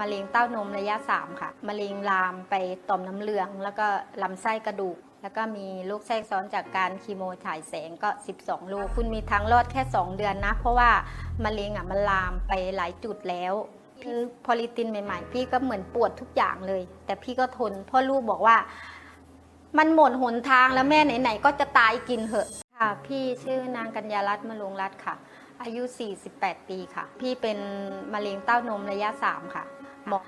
มะเร็งเต้านมระยะ 3 ค่ะ มะเร็งลามไปต่อมน้ำเหลือง แล้วก็ลำไส้กระดูก แล้วก็มีโรคแทรกซ้อนจากการคีโมฉายแสงก็ 12 ลูก คุณมีทางรอดแค่ 2 เดือนนะ เพราะว่ามะเร็งอะมันลามไปหลายจุดแล้วคือพอลิตินใหม่ๆ พี่ก็เหมือนปวดทุกอย่างเลย แต่พี่ก็ทนเพ่อลูกบอกว่า มันหมดหนทางแล้วแม่ไหนๆก็จะตายกินเหอะค่ะพี่ชื่อนางกัญญารัตน์มะลงรัตน์ค่ะ อายุ 48 ปีค่ะ พี่เป็นมะเร็งเต้านมระยะ 3 ค่ะ หมอ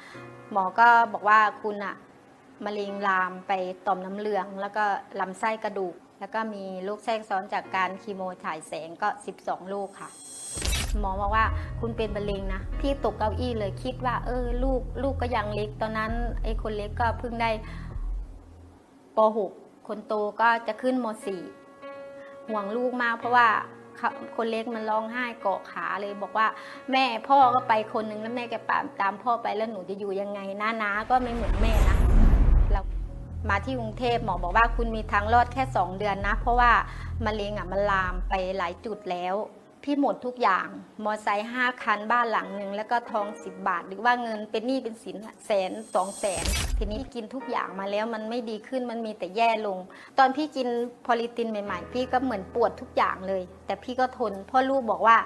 หมอก็บอกว่าคุณอะมะเร็งลามไปต่อมน้ำเหลือง แล้วก็ลำไส้กระดูก แล้วก็มีโรคแทรกซ้อนจากการคีโมฉายแสงก็ 12 ลูกค่ะ หมอบอกว่าคุณเป็นมะเร็งนะพี่ตกเก้าอี้เลยคิดว่า เออ ลูกลูกก็ยังเล็ก ตอนนั้นไอ้คนเล็กก็เพิ่งได้ป .6 คนโตก็จะขึ้นม .4 ห่วงลูกมากเพราะว่า คนเล็กมันร้องไห้เกาะขาเลยบอกว่า แม่พ่อก็ไปคนนึงแล้วแม่แกตามตามพ่อไปแล้วหนูจะอยู่ยังไงน้านาก็ไม่เหมือนแม่นะเรามาที่กรุงเทพหมอบอกว่าคุณมีทางรอดแค่ 2 เดือนนะ เพราะว่ามะเร็งอะมันลามไปหลายจุดแล้ว พี่หมดทุกอย่าง มอไซค์ห้าคันบ้านหลังหนึ่งแล้วก็ทอง10บบาท หรือว่าเงินเป็นหนี้เป็นสินแสนสองแสนทีนี้พี่กินทุกอย่างมาแล้วมันไม่ดีขึ้นมันมีแต่แย่ลง ตอนพี่กินพอลิตินใหม่ๆ พี่ก็เหมือนปวดทุกอย่างเลย แต่พี่ก็ทนพ่อลูกบอกว่า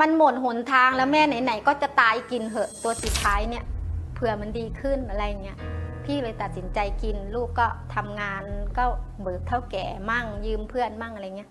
มันหมดหนทางแล้วแม่ไหนๆก็จะตายกินเหอะตัวสุดท้ายเนี่ยเผื่อมันดีขึ้นอะไรเงี้ยพี่เลยตัดสินใจกินลูกก็ทำงานก็เบิกเท่าแก่มั่งยืมเพื่อนมั่งอะไรเงี้ย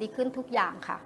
ดีขึ้นทุกอย่างค่ะ